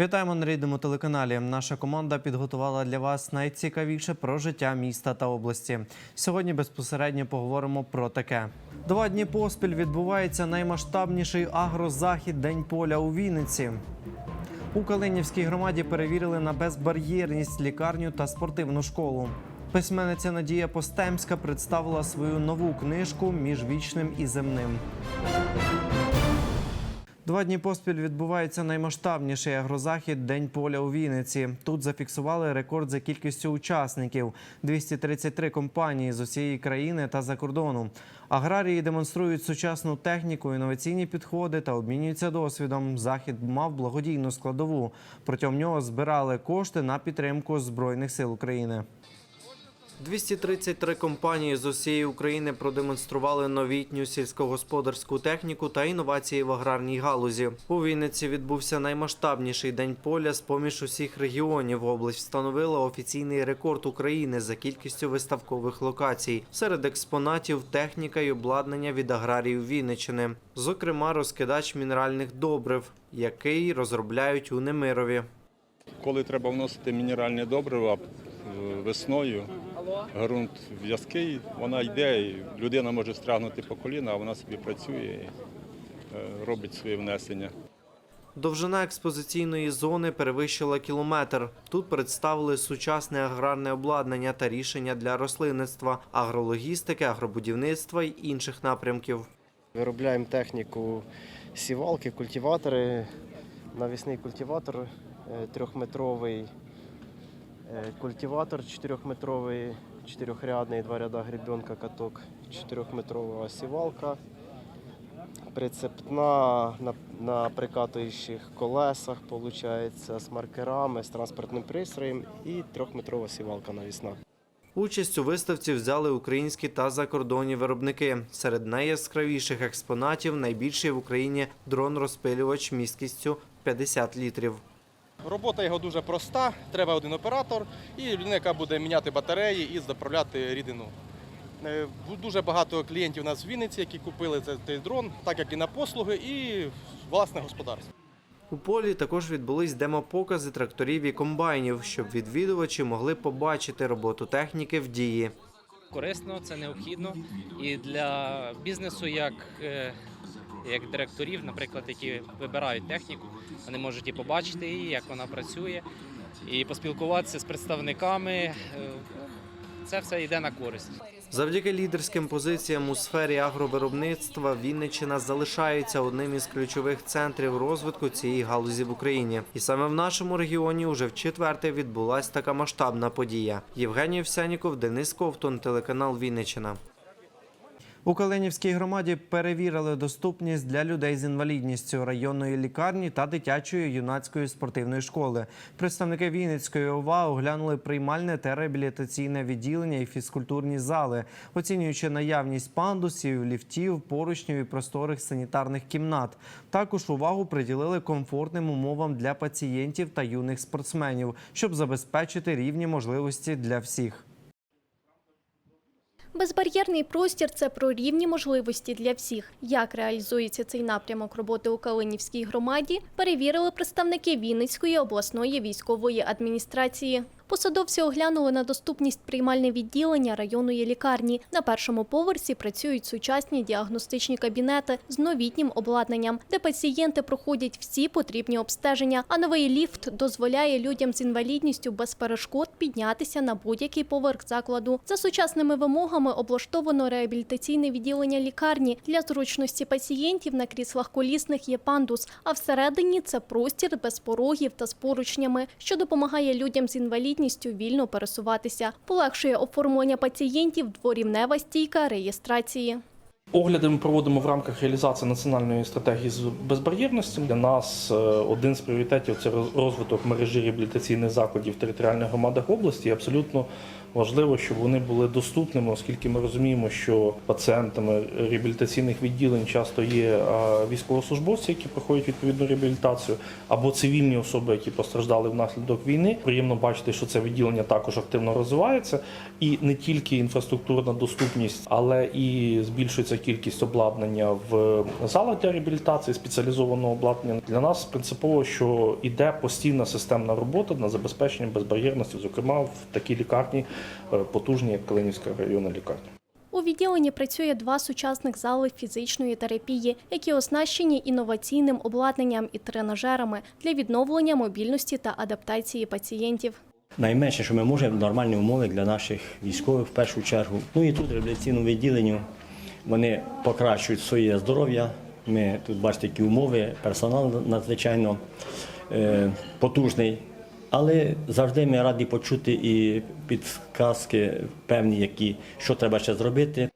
Вітаємо на рідному телеканалі. Наша команда підготувала для вас найцікавіше про життя міста та області. Сьогодні безпосередньо поговоримо про таке. Два дні поспіль відбувається наймасштабніший агрозахід День поля у Вінниці. У Калинівській громаді перевірили на безбар'єрність лікарню та спортивну школу. Письменниця Надія Постемська представила свою нову книжку Між вічним і земним. Два дні поспіль відбувається наймасштабніший агрозахід День поля у Вінниці. Тут зафіксували рекорд за кількістю учасників 233 компанії з усієї країни та за кордону. Аграрії демонструють сучасну техніку, інноваційні підходи та обмінюються досвідом. Захід мав благодійну складову. Протягом нього збирали кошти на підтримку збройних сил України. 233 компанії з усієї України продемонстрували новітню сільськогосподарську техніку та інновації в аграрній галузі. У Вінниці відбувся наймасштабніший день поля з поміж усіх регіонів. Область встановила офіційний рекорд України за кількістю виставкових локацій. Серед експонатів техніка й обладнання від аграріїв Вінниччини, зокрема розкидач мінеральних добрив, який розробляють у Немирові. Коли треба вносити мінеральне добриво е, весною, ґрунт в'язкий, вона йде, і людина може стрягнути по коліна, а вона собі працює і е, робить своє внесення. Довжина експозиційної зони перевищила кілометр. Тут представили сучасне аграрне обладнання та рішення для рослинництва, агрологістики, агробудівництва й інших напрямків. Виробляємо техніку сівалки, культиватори, навісний культиватор е, трьохметровий, культиватор чотирьохметровий, чотирьохрядний, два ряда гребенка, каток, чотирьохметрова сівалка, прицепна на, на прикатуючих колесах, виходить, з маркерами, з транспортним пристроєм і трьохметрова сівалка навісна. Участь у виставці взяли українські та закордонні виробники. Серед найяскравіших експонатів найбільший в Україні дрон-розпилювач місткістю 50 літрів. Робота його дуже проста. Треба один оператор і людина, яка буде міняти батареї і заправляти рідину. Е, Дуже багато клієнтів у нас в Вінниці, які купили цей- цей дрон, так як і на послуги, і власне господарство. У полі також відбулись демопокази тракторів і комбайнів, щоб відвідувачі могли побачити роботу техніки в дії. Корисно, це необхідно і для бізнесу, як, е, як директорів, наприклад, які вибирають техніку, вони можуть і побачити її, як вона працює, і поспілкуватися з представниками. Е, Це все йде на користь. Завдяки лідерським позиціям у сфері агровиробництва Вінниччина залишається одним із ключових центрів розвитку цієї галузі в Україні. І саме в нашому регіоні уже в четверте відбулася така масштабна подія. Євгеній Овсяніков, Денис Ковтун, телеканал Вінниччина. У Калинівській громаді перевірили доступність для людей з інвалідністю районної лікарні та дитячої юнацької спортивної школи. Представники Вінницької ОВА оглянули приймальне та реабілітаційне відділення і фізкультурні зали, оцінюючи наявність пандусів, ліфтів, поручнів і просторих санітарних кімнат. Також увагу приділили комфортним умовам для пацієнтів та юних спортсменів, щоб забезпечити рівні можливості для всіх. Безбар'єрний простір це про рівні можливості для всіх. Як реалізується цей напрямок роботи у Калинівській громаді, перевірили представники Вінницької обласної військової адміністрації. Посадовці оглянули на доступність приймальне відділення районної лікарні. На першому поверсі працюють сучасні діагностичні кабінети з новітнім обладнанням, де пацієнти проходять всі потрібні обстеження. А новий ліфт дозволяє людям з інвалідністю без перешкод піднятися на будь-який поверх закладу. За сучасними вимогами облаштовано реабілітаційне відділення лікарні. Для зручності пацієнтів на кріслах колісних є пандус, а всередині це простір без порогів та з поручнями, що допомагає людям з інвалідністю вільно пересуватися. Полегшує оформлення пацієнтів дворівнева стійка реєстрації. Огляди ми проводимо в рамках реалізації національної стратегії з безбар'єрності. Для нас е, один з пріоритетів це роз- розвиток мережі реабілітаційних закладів територіальних громадах області. Абсолютно важливо, щоб вони були доступними, оскільки ми розуміємо, що пацієнтами реабілітаційних відділень часто є військовослужбовці, які проходять відповідну реабілітацію, або цивільні особи, які постраждали внаслідок війни. Приємно бачити, що це відділення також активно розвивається, і не тільки інфраструктурна доступність, але і збільшується кількість обладнання в залах для реабілітації, спеціалізованого обладнання. Для нас принципово, що іде постійна системна робота на забезпечення безбар'єрності, зокрема в такій лікарні е, потужній, як Калинівська районна лікарня. У відділенні працює два сучасних зали фізичної терапії, які оснащені інноваційним обладнанням і тренажерами для відновлення мобільності та адаптації пацієнтів. Найменше, що ми можемо, нормальні умови для наших військових в першу чергу. Ну і тут в реабілітаційному відділенні вони покращують своє здоров'я. Ми тут бачите, які умови, персонал надзвичайно е, потужний. Але завжди ми раді почути і підказки певні, які що треба ще зробити.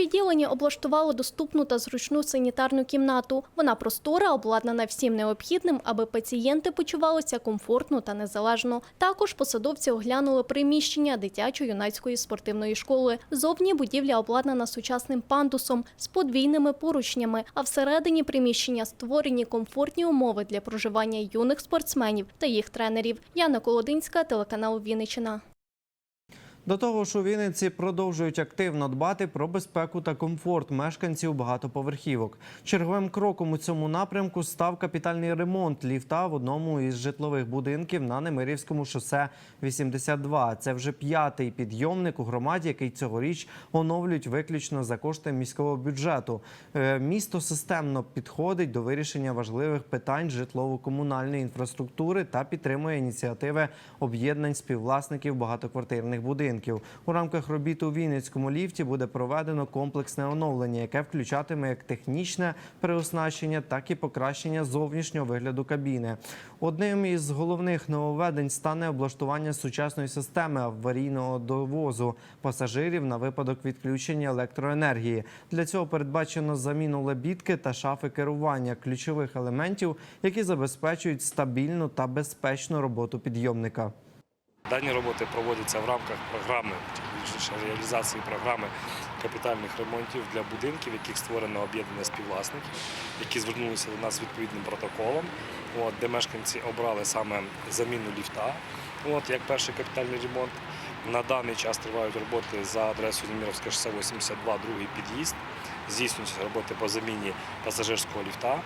Відділенні облаштували доступну та зручну санітарну кімнату. Вона простора, обладнана всім необхідним, аби пацієнти почувалися комфортно та незалежно. Також посадовці оглянули приміщення дитячо-юнацької спортивної школи. Зовні будівля обладнана сучасним пандусом з подвійними поручнями, а всередині приміщення створені комфортні умови для проживання юних спортсменів та їх тренерів. Яна Колодинська, телеканал Вінниччина. До того ж, у Вінниці продовжують активно дбати про безпеку та комфорт мешканців багатоповерхівок. Черговим кроком у цьому напрямку став капітальний ремонт ліфта в одному із житлових будинків на Немирівському шосе 82. Це вже п'ятий підйомник у громаді, який цьогоріч оновлюють виключно за кошти міського бюджету. Е, Місто системно підходить до вирішення важливих питань житлово-комунальної інфраструктури та підтримує ініціативи об'єднань співвласників багатоквартирних будинків. У рамках робіт у Вінницькому ліфті буде проведено комплексне оновлення, яке включатиме як технічне переоснащення, так і покращення зовнішнього вигляду кабіни. Одним із головних нововведень стане облаштування сучасної системи аварійного довозу пасажирів на випадок відключення електроенергії. Для цього передбачено заміну лебідки та шафи керування ключових елементів, які забезпечують стабільну та безпечну роботу підйомника. Дані роботи проводяться в рамках програми, реалізації програми капітальних ремонтів для будинків, яких створено об'єднання співвласників, які звернулися до нас з відповідним протоколом, от, де мешканці обрали саме заміну ліфта, от, як перший капітальний ремонт. На даний час тривають роботи за адресою Неміровське шосе 82, другий під'їзд. Здійснюються роботи по заміні пасажирського ліфта.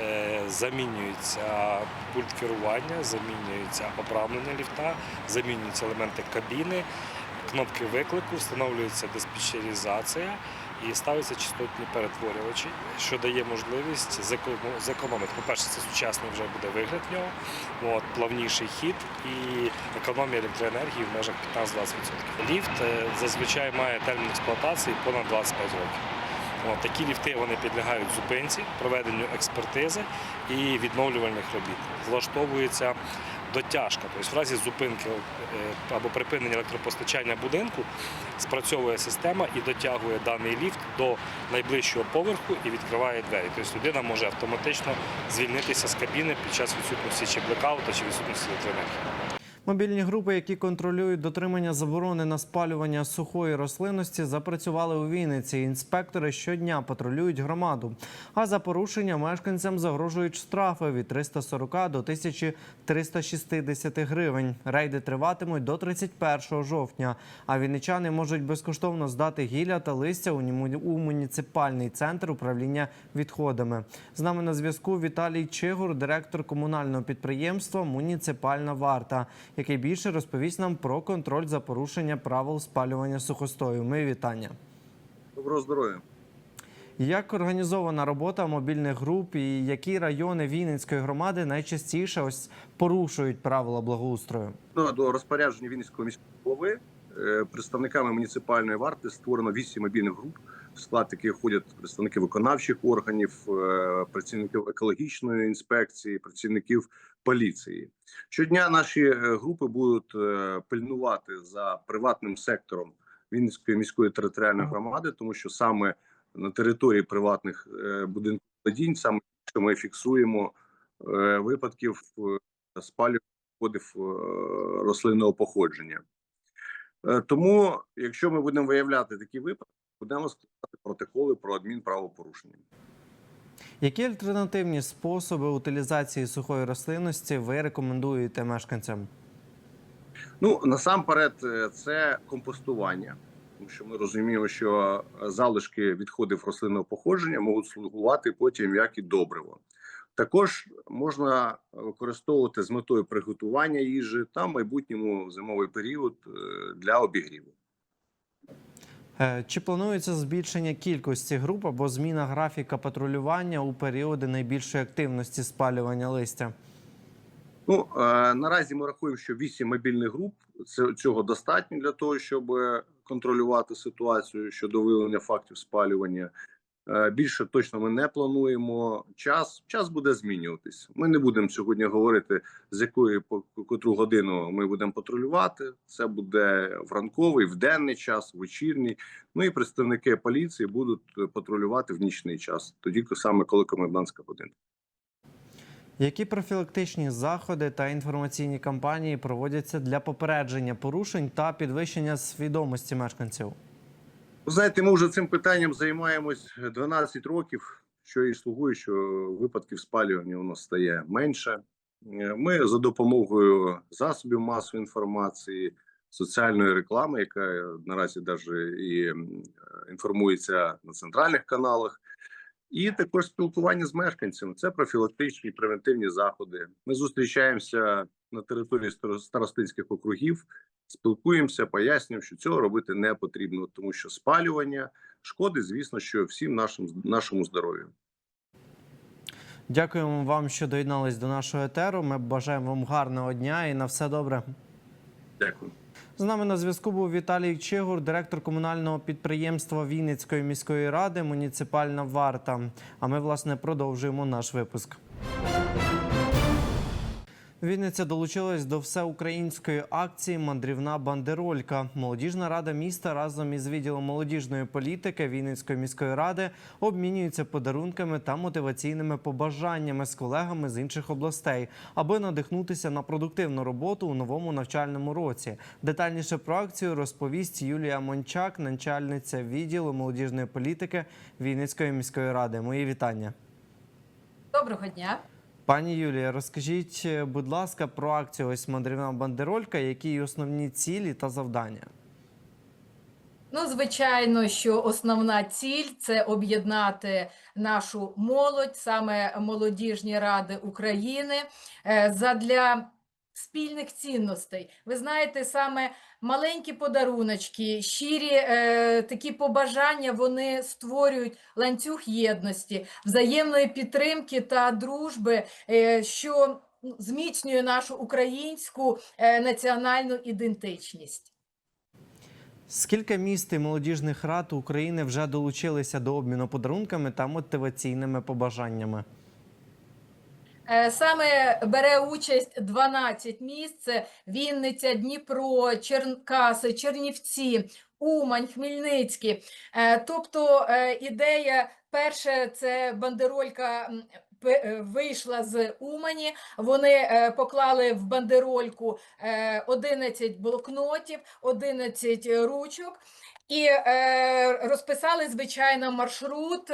Е, Замінюється пульт керування, замінюється обрамлення ліфта, замінюються елементи кабіни, кнопки виклику, встановлюється диспетчеризація і ставляться частотні перетворювачі, що дає можливість зеконом- зекономити. По-перше, це сучасний вже буде вигляд в нього, от, плавніший хід і економія електроенергії в межах 15-20%. Ліфт е, зазвичай має термін експлуатації понад 25 років. Такі ліфти вони підлягають зупинці, проведенню експертизи і відновлювальних робіт. Влаштовується дотяжка, тобто в разі зупинки е, або припинення електропостачання будинку спрацьовує система і дотягує даний ліфт до найближчого поверху і відкриває двері. Тобто людина може автоматично звільнитися з кабіни під час відсутності чи блекаута, чи відсутності електроенергії. Мобільні групи, які контролюють дотримання заборони на спалювання сухої рослинності, запрацювали у Вінниці. Інспектори щодня патрулюють громаду. А за порушення мешканцям загрожують штрафи від 340 до 1360 гривень. Рейди триватимуть до 31 жовтня. А вінничани можуть безкоштовно здати гілля та листя у муніципальний центр управління відходами. З нами на зв'язку Віталій Чигур, директор комунального підприємства Муніципальна варта, який більше розповість нам про контроль за порушення правил спалювання сухостою. Ми вітання. Доброго здоров'я. Як організована робота мобільних груп і які райони Вінницької громади найчастіше ось порушують правила благоустрою? Ну, до розпорядження Вінницького міського голови е, представниками муніципальної варти створено вісім мобільних груп, в склад яких входять представники виконавчих органів, е, працівників екологічної інспекції, працівників поліції. Щодня наші е, групи будуть е, пильнувати за приватним сектором Вінницької міської територіальної громади, тому що саме на території приватних будинків владінь саме що ми фіксуємо випадків спалювання відходів рослинного походження. Тому, якщо ми будемо виявляти такі випадки, будемо складати протоколи про адмінправопорушення. Які альтернативні способи утилізації сухої рослинності ви рекомендуєте мешканцям? Ну насамперед, е, це компостування, тому що ми розуміємо, що е, залишки відходів рослинного походження можуть слугувати потім як і добриво. Також можна використовувати з метою приготування їжі та в майбутньому зимовий період е, для обігріву. Е, Чи планується збільшення кількості груп або зміна графіка патрулювання у періоди найбільшої активності спалювання листя? Ну е, наразі ми рахуємо, що 8 мобільних груп цього достатньо для того, щоб контролювати ситуацію щодо виявлення фактів спалювання. Е, Більше точно ми не плануємо. Час час буде змінюватись. Ми не будемо сьогодні говорити з якої по котру годину ми будемо патрулювати. Це буде в ранковий, в денний час, вечірній. Ну і представники поліції будуть патрулювати в нічний час, тоді саме коли комендантська година. Які профілактичні заходи та інформаційні кампанії проводяться для попередження порушень та підвищення свідомості мешканців? Ви знаєте, ми вже цим питанням займаємось 12 років, що і слугує, що випадків спалювання у нас стає менше. Е, Ми за допомогою засобів масової інформації, соціальної реклами, яка наразі навіть і е, інформується на центральних каналах, і також спілкування з мешканцями. Це профілактичні превентивні заходи. Ми зустрічаємося на території старо- старостинських округів, спілкуємося, пояснюємо, що цього робити не потрібно, тому що спалювання шкодить, звісно, що всім нашим нашому здоров'ю. Дякуємо вам, що доєднались до нашого етеру. Ми бажаємо вам гарного дня і на все добре. Дякую. З нами на зв'язку був Віталій Чигур, директор комунального підприємства Вінницької міської ради Муніципальна варта. А ми, власне, продовжуємо наш випуск. Вінниця долучилась до всеукраїнської акції Мандрівна бандеролька. Молодіжна рада міста разом із відділом молодіжної політики Вінницької міської ради обмінюються подарунками та мотиваційними побажаннями з колегами з інших областей, аби надихнутися на продуктивну роботу у новому навчальному році. Детальніше про акцію розповість Юлія Мончак, начальниця відділу молодіжної політики Вінницької міської ради. Мої вітання. Доброго дня. Пані Юлія, розкажіть, е, будь ласка, про акцію ось мандрівна бандеролька, які її основні цілі та завдання. Ну, звичайно, що основна ціль це об'єднати нашу молодь, саме молодіжні ради України, е, задля спільних цінностей. Ви знаєте, саме маленькі подаруночки, щирі е, такі побажання, вони створюють ланцюг єдності, взаємної підтримки та дружби, е, що зміцнює нашу українську е, національну ідентичність. Скільки міст і молодіжних рад України вже долучилися до обміну подарунками та мотиваційними побажаннями? Е, Саме бере участь 12 міст: це Вінниця, Дніпро, Черкаси, Чернівці, Умань, Хмельницький. Е, Тобто е, ідея перше це бандеролька. Вийшла з Умані, вони поклали в бандерольку е, 11 блокнотів, 11 ручок і розписали, звичайно, маршрут,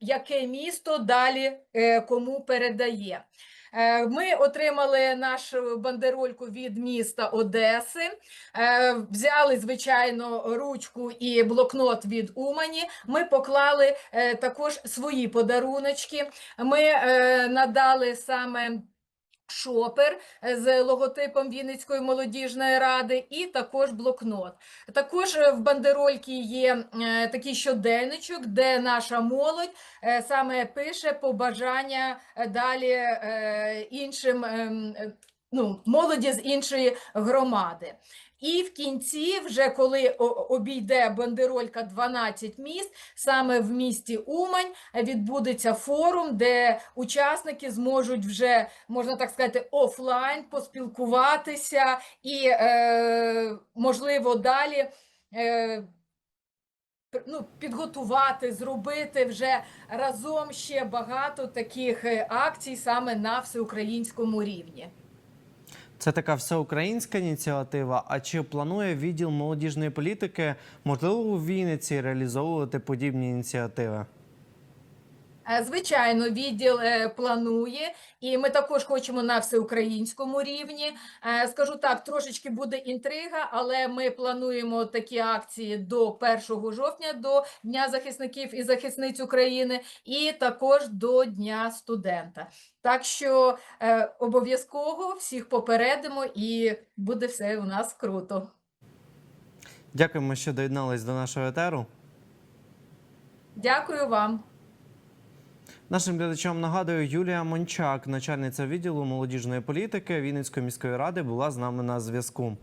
яке місто далі е, кому передає. Е, Ми отримали нашу бандерольку від міста Одеси, е, взяли, звичайно, ручку і блокнот від Умані. Ми поклали також свої подаруночки. Ми надали саме шопер е, з логотипом Вінницької молодіжної ради і також блокнот. Також е, в бандерольці є е, такий щоденничок, де наша молодь саме пише побажання далі іншим ем, ну, молоді з іншої громади. І в кінці, вже коли обійде бандеролька 12 міст, саме в місті Умань відбудеться форум, де учасники зможуть вже, можна так сказати, офлайн поспілкуватися і, е, можливо, далі. Е, ну, підготувати, зробити вже разом ще багато таких е, акцій саме на всеукраїнському рівні. Це така всеукраїнська ініціатива. А чи планує відділ молодіжної політики, можливо, у Вінниці реалізовувати подібні ініціативи? Е, Звичайно, відділ е, планує, і ми також хочемо на всеукраїнському рівні. Е, Скажу так, трошечки буде інтрига, але ми плануємо такі акції до 1 жовтня, до Дня захисників і захисниць України, і також до Дня студента. Так що обов'язково всіх попередимо, і буде все у нас круто. Дякуємо, що доєднались до нашого етеру. Дякую вам. Нашим глядачам нагадую, Юлія Мончак, начальниця відділу молодіжної політики Вінницької міської ради, була з нами на зв'язку.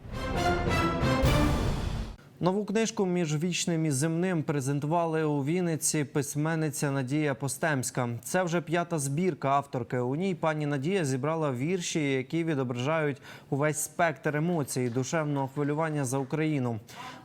Нову книжку між вічним і земним презентували у Вінниці письменниця Надія Постемська. Це вже п'ята збірка авторки. У ній пані Надія зібрала вірші, які відображають увесь спектр емоцій, душевного хвилювання за Україну.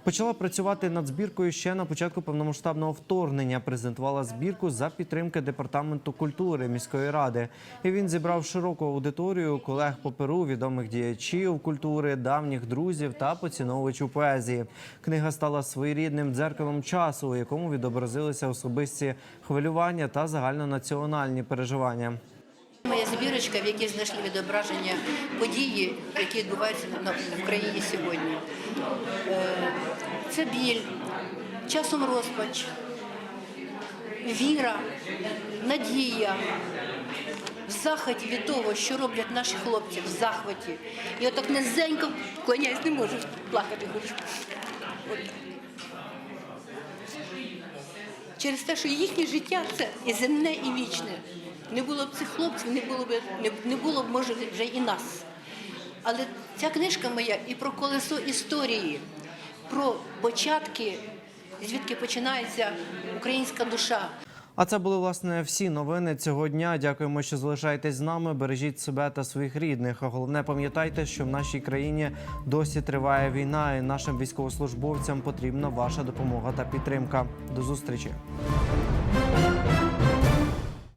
Почала працювати над збіркою ще на початку повномасштабного вторгнення. Презентувала збірку за підтримки департаменту культури міської ради. І він зібрав широку аудиторію колег по перу, відомих діячів культури, давніх друзів та поціновувачів поезії. Книга стала своєрідним дзеркалом часу, у якому відобразилися особисті хвилювання та загальнонаціональні переживання. Моя збірочка, в якій знайшли відображення події, які відбуваються на- в країні сьогодні. Це біль, часом розпач, віра, надія, в захваті від того, що роблять наші хлопці, в захваті. І отак низенько вклоняюсь, не можу плакати хочу. От. Через те, що їхнє життя це і земне, і вічне. Не було б цих хлопців, не було б не, не було б може вже і нас. Але ця книжка моя і про колесо історії, про початки, звідки починається українська душа. А це були власне всі новини цього дня. Дякуємо, що залишаєтесь з нами. Бережіть себе та своїх рідних. А головне, пам'ятайте, що в нашій країні досі триває війна, і нашим військовослужбовцям потрібна ваша допомога та підтримка. До зустрічі.